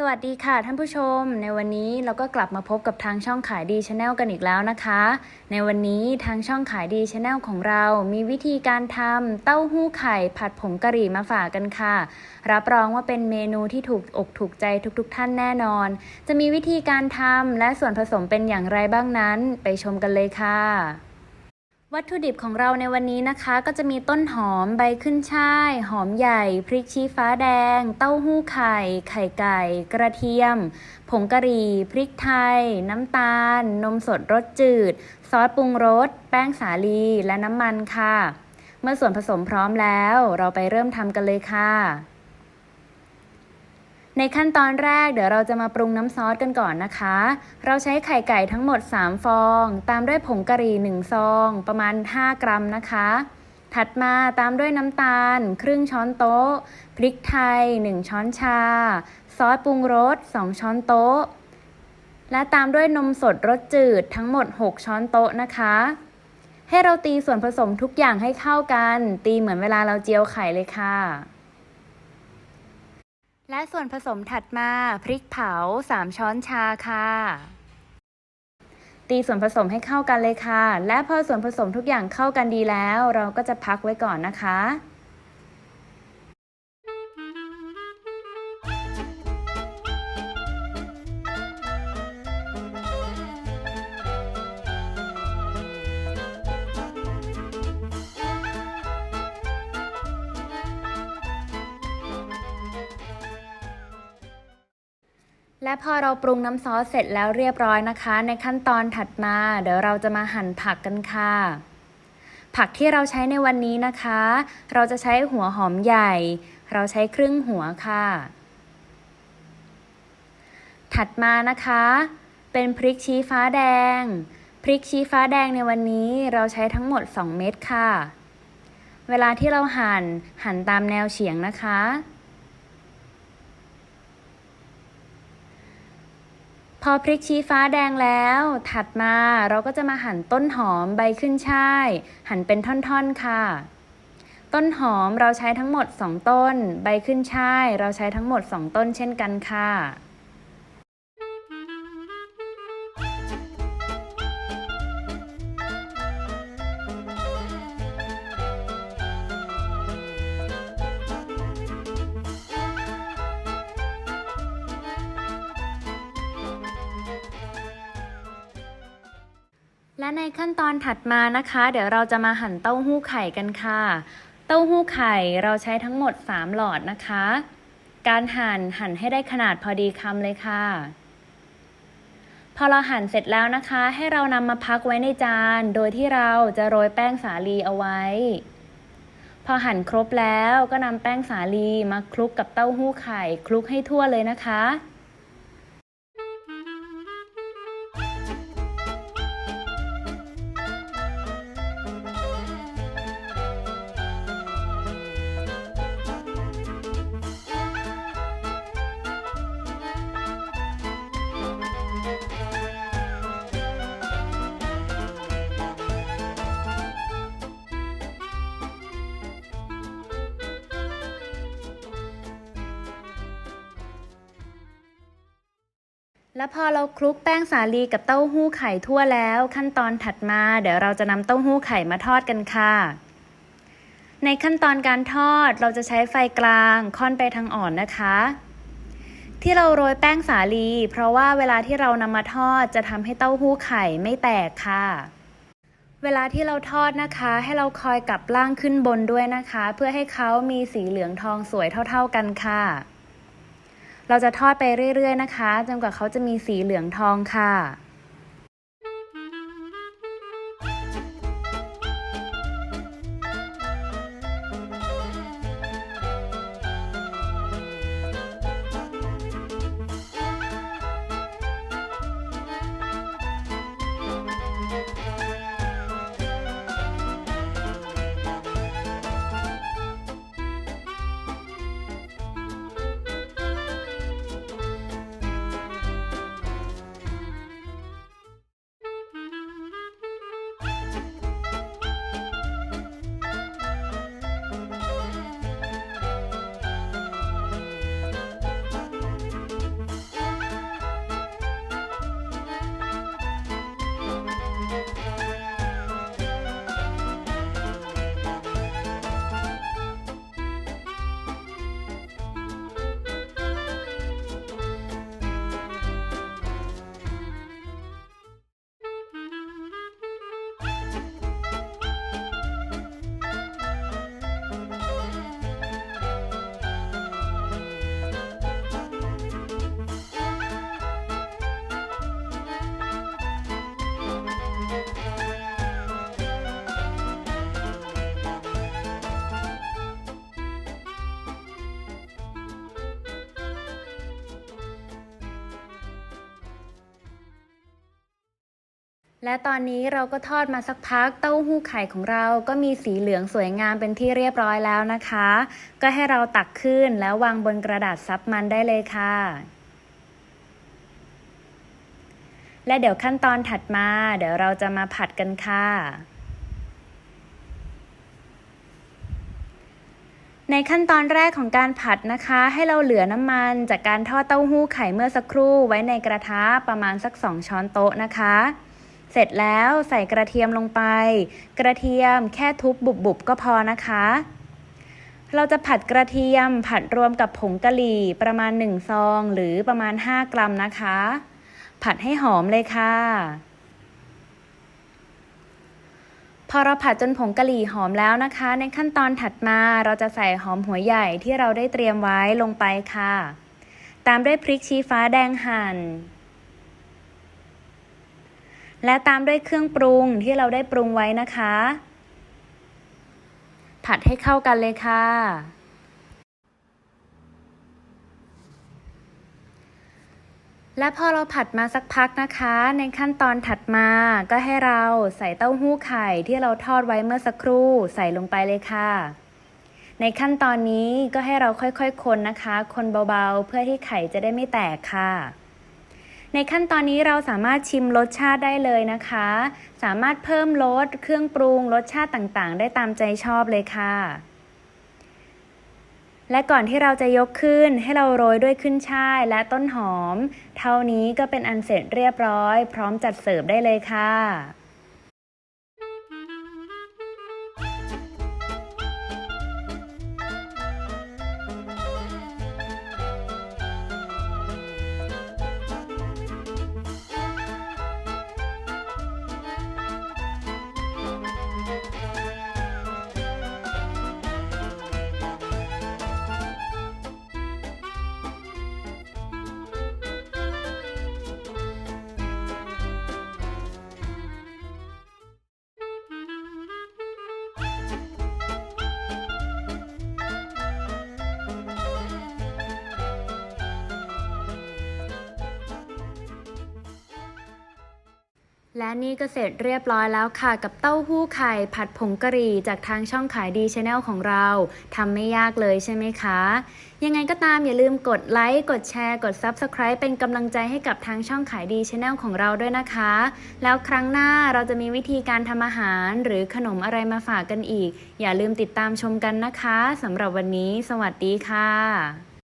สวัสดีค่ะท่านผู้ชม ในวันนี้เราก็กลับมาพบกับทางช่องขายดีชาแนลกันอีกแล้วนะคะ ในวันนี้ทางช่องขายดีชาแนลของเรา มีวิธีการทำเต้าหู้ไข่ผัดผงกะหรี่มาฝากกันค่ะ รับรองว่าเป็นเมนูที่ถูกอกถูกใจทุกๆทท่านแน่นอน จะมีวิธีการทำและส่วนผสมเป็นอย่างไรบ้างนั้น ไปชมกันเลยค่ะ วัตถุดิบของเราในวันนี้นะคะ ก็จะมีต้นหอมใบขึ้นช่าย หอมใหญ่ พริกชี้ฟ้าแดง เต้าหู้ไข่ ไข่ไก่ กระเทียม ผงกะหรี่ พริกไทย น้ำตาล นมสดรสจืด ซอสปรุงรส แป้งสาลีและน้ำมันค่ะ เมื่อส่วนผสมพร้อมแล้ว เราไปเริ่มทำกันเลยค่ะ ในขั้นตอนแรกเดี๋ยวเราจะมาปรุงน้ำซอสกันก่อนนะคะ เราใช้ไข่ไก่ทั้งหมด 3 ฟอง ตามด้วยผงกะหรี่1ซอง ประมาณ 5 กรัมนะคะ ถัดมาตามด้วยน้ำตาล ครึ่งช้อนโต๊ะ พริกไทย 1 ช้อนชา ซอสปรุงรส 2 ช้อนโต๊ะ และตามด้วยนมสดรสจืดทั้งหมด 6 ช้อนโต๊ะนะคะ ให้เราตีส่วนผสมทุกอย่างให้เข้ากัน ตีเหมือนเวลาเราเจียวไข่เลยค่ะ และส่วนผสมถัดมาพริกเผา 3 ช้อนชาค่ะ ตีส่วนผสมให้เข้ากันเลยค่ะ และพอส่วนผสมทุกอย่างเข้ากันดีแล้ว เราก็จะพักไว้ก่อนนะคะ และพอเราปรุงน้ำซอสเสร็จแล้วเรียบร้อยนะคะ ในขั้นตอนถัดมา เดี๋ยวเราจะมาหั่นผักกันค่ะ ผักที่เราใช้ในวันนี้นะคะ เราจะใช้หัวหอมใหญ่ เราใช้ครึ่งหัวค่ะ ถัดมานะคะ เป็นพริกชี้ฟ้าแดง พริกชี้ฟ้าแดงในวันนี้เราใช้ทั้งหมด 2 เม็ดค่ะ เวลาที่เราหั่นหั่นตามแนวเฉียงนะคะ อพริกชี้ฟ้าแดงแล้ว ถัดมาเราก็จะมาหั่นต้นหอมใบขึ้นช่าย หั่นเป็นท่อนๆค่ะ ต้นหอมเราใช้ทั้งหมด 2 ต้น ใบขึ้นช่าย เราใช้ทั้งหมด 2 ต้นเช่นกันค่ะ และในขั้นตอนถัดมานะคะ เดี๋ยวเราจะมาหั่นเต้าหู้ไข่กันค่ะ เต้าหู้ไข่เราใช้ทั้งหมด 3 หลอดนะคะ การหั่นหั่นให้ได้ขนาดพอดีคำเลยค่ะ พอเราหั่นเสร็จแล้วนะคะ ให้เรานำมาพักไว้ในจาน โดยที่เราจะโรยแป้งสาลีเอาไว้ พอหั่นครบแล้วก็นำแป้งสาลีมาคลุกกับเต้าหู้ไข่ คลุกให้ทั่วเลยนะคะ และพอเราคลุกแป้งสาลีกับเต้าหู้ไข่ทั่วแล้ว ขั้นตอนถัดมาเดี๋ยวเราจะนำเต้าหู้ไข่มาทอดกันค่ะ ในขั้นตอนการทอดเราจะใช้ไฟกลางค่อนไปทางอ่อนนะคะ ที่เราโรยแป้งสาลี เพราะว่าเวลาที่เรานำมาทอดจะทำให้เต้าหู้ไข่ไม่แตกค่ะ เวลาที่เราทอดนะคะ ให้เราคอยกลับล่างขึ้นบนด้วยนะคะ เพื่อให้เขามีสีเหลืองทองสวยเท่า ๆกันค่ะ เราจะทอดไปเรื่อยๆนะคะ จนกว่าเขาจะมีสีเหลืองทองค่ะ และตอนนี้เราก็ทอดมาสักพักเต้าหู้ไข่ของเราก็มีสีเหลืองสวยงามเป็นที่เรียบร้อยแล้วนะคะ ก็ให้เราตักขึ้นแล้ววางบนกระดาษซับมันได้เลยค่ะ และเดี๋ยวขั้นตอนถัดมา เดี๋ยวเราจะมาผัดกันค่ะในขั้นตอนแรกของการผัดนะคะ ให้เราเหลือน้ำมันจากการทอดเต้าหู้ไข่เมื่อสักครู่ไว้ในกระทะประมาณสัก 2 ช้อนโต๊ะนะคะ เสร็จแล้วใส่กระเทียมลงไป กระเทียมแค่ทุบบุบๆก็พอนะคะ เราจะผัดกระเทียมผัดรวมกับผงกะหรี่ประมาณ 1 ซอง หรือประมาณ 5 กรัมนะคะ ผัดให้หอมเลยค่ะพอเราผัดจนผงกะหรี่หอมแล้วนะคะ ในขั้นตอนถัดมาเราจะใส่หอมหัวใหญ่ที่เราได้เตรียมไว้ลงไปค่ะ ตามด้วยพริกชี้ฟ้าแดงหั่น และตามด้วยเครื่องปรุงที่เราได้ปรุงไว้นะคะ ผัดให้เข้ากันเลยค่ะ และพอเราผัดมาสักพักนะคะ ในขั้นตอนถัดมาก็ให้เราใส่เต้าหู้ไข่ที่เราทอดไว้เมื่อสักครู่ใส่ลงไปเลยค่ะในขั้นตอนนี้ก็ให้เราค่อยๆ คนนะคะ คนเบาๆ เพื่อที่ไข่จะได้ไม่แตกค่ะ ในขั้นตอนนี้เราสามารถชิมรสชาติได้เลยนะคะ สามารถเพิ่มรสเครื่องปรุงรสชาติต่างๆ ได้ตามใจชอบเลยค่ะ และก่อนที่เราจะยกขึ้นให้เราโรยด้วยขึ้นช่ายและต้นหอม เท่านี้ก็เป็นอันเสร็จเรียบร้อย พร้อมจัดเสิร์ฟได้เลยค่ะ และนี่ก็เสร็จเรียบร้อยแล้วค่ะ กับเต้าหู้ไข่ผัดผงกะหรี่จากทางช่องขายดีชาแนลของเราทำไม่ยากเลยใช่ไหมคะ ยังไงก็ตามอย่าลืมกดไลค์กดแชร์กด Subscribe เป็นกำลังใจให้กับทางช่องขายดีชาแนลของเราด้วยนะคะ แล้วครั้งหน้าเราจะมีวิธีการทำอาหารหรือขนมอะไรมาฝากกันอีก อย่าลืมติดตามชมกันนะคะสำหรับวันนี้ สวัสดีค่ะ